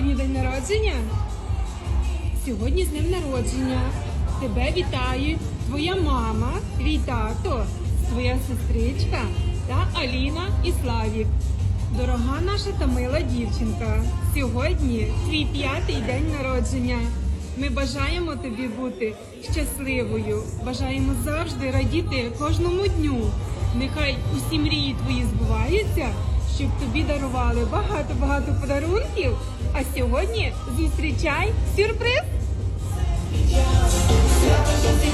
сьогодні день народження? Сьогодні з днем народження. Тебе вітають твоя мама, твій тато, твоя сестричка та Аліна і Славік. Дорога наша та мила дівчинка. Сьогодні твій п'ятий день народження. Ми бажаємо тобі бути щасливою. Бажаємо завжди радіти кожному дню. Нехай усі мрії твої збуваються, щоб тобі дарували багато-багато подарунків. А сьогодні зустрічай сюрприз! Сьогодні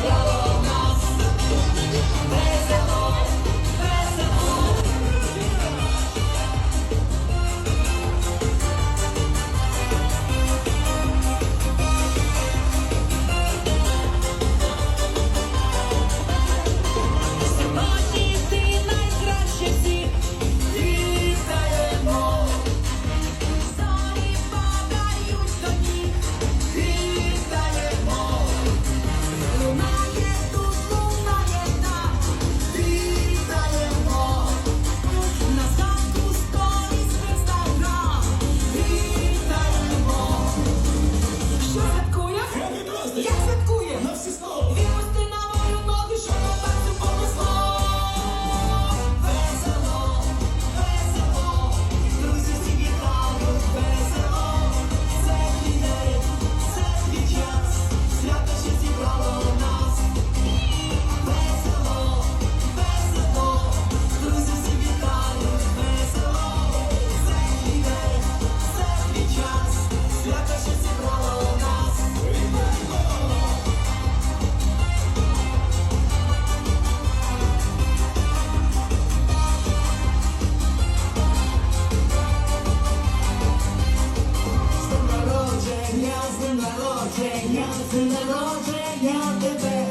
народження, з днем народження тебе.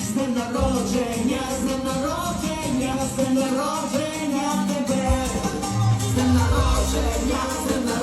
З днем народження, з днем народження, з днем народження тебе. З днем народження, з днем народження,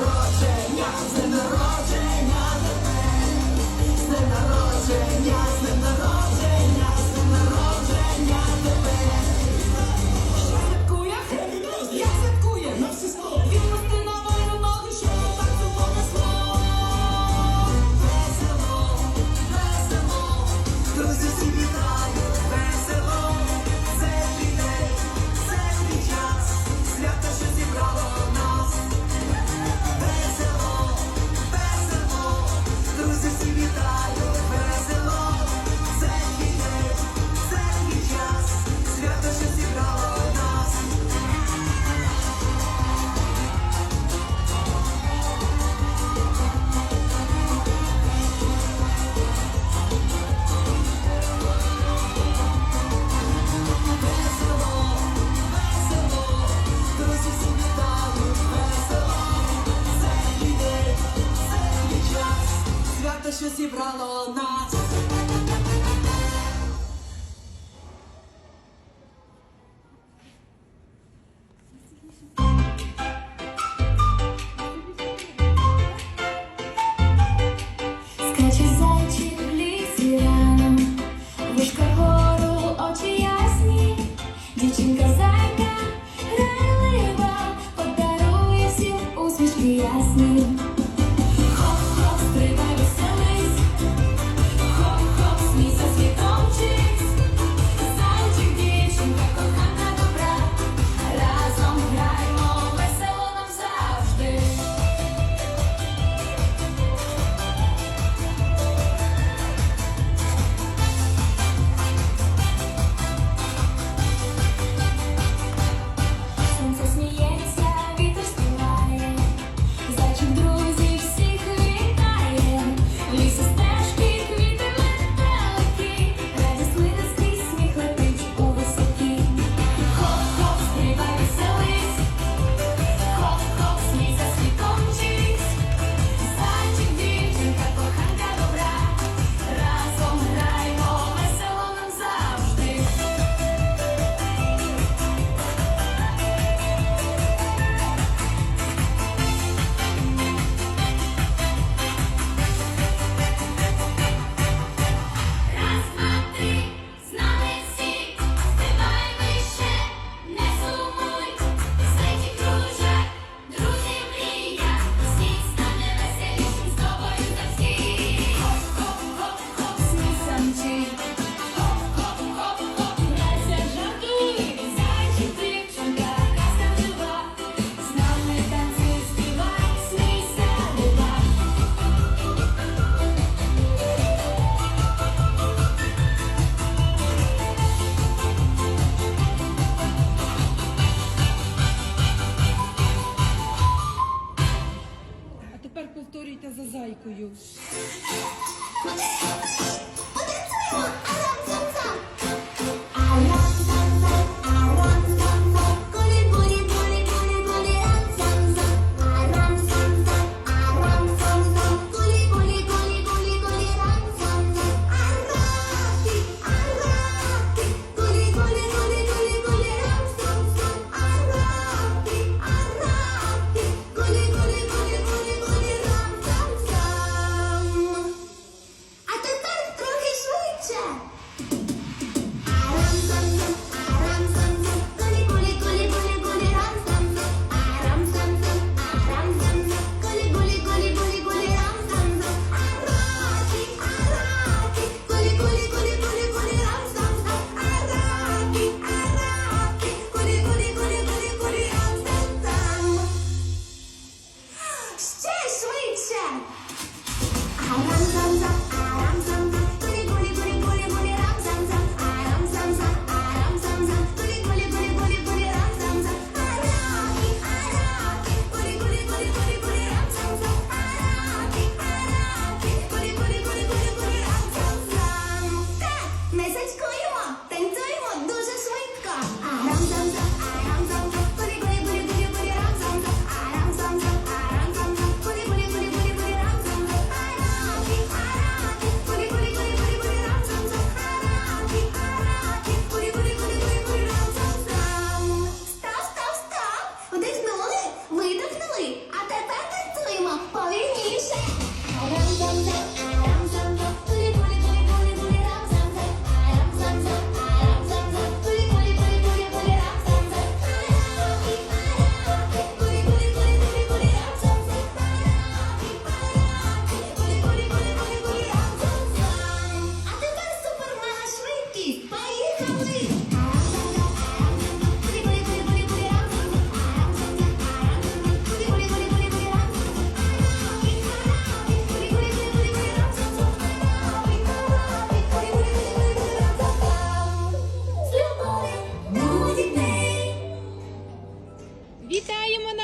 що зібрало нас. Вітаємо Настю!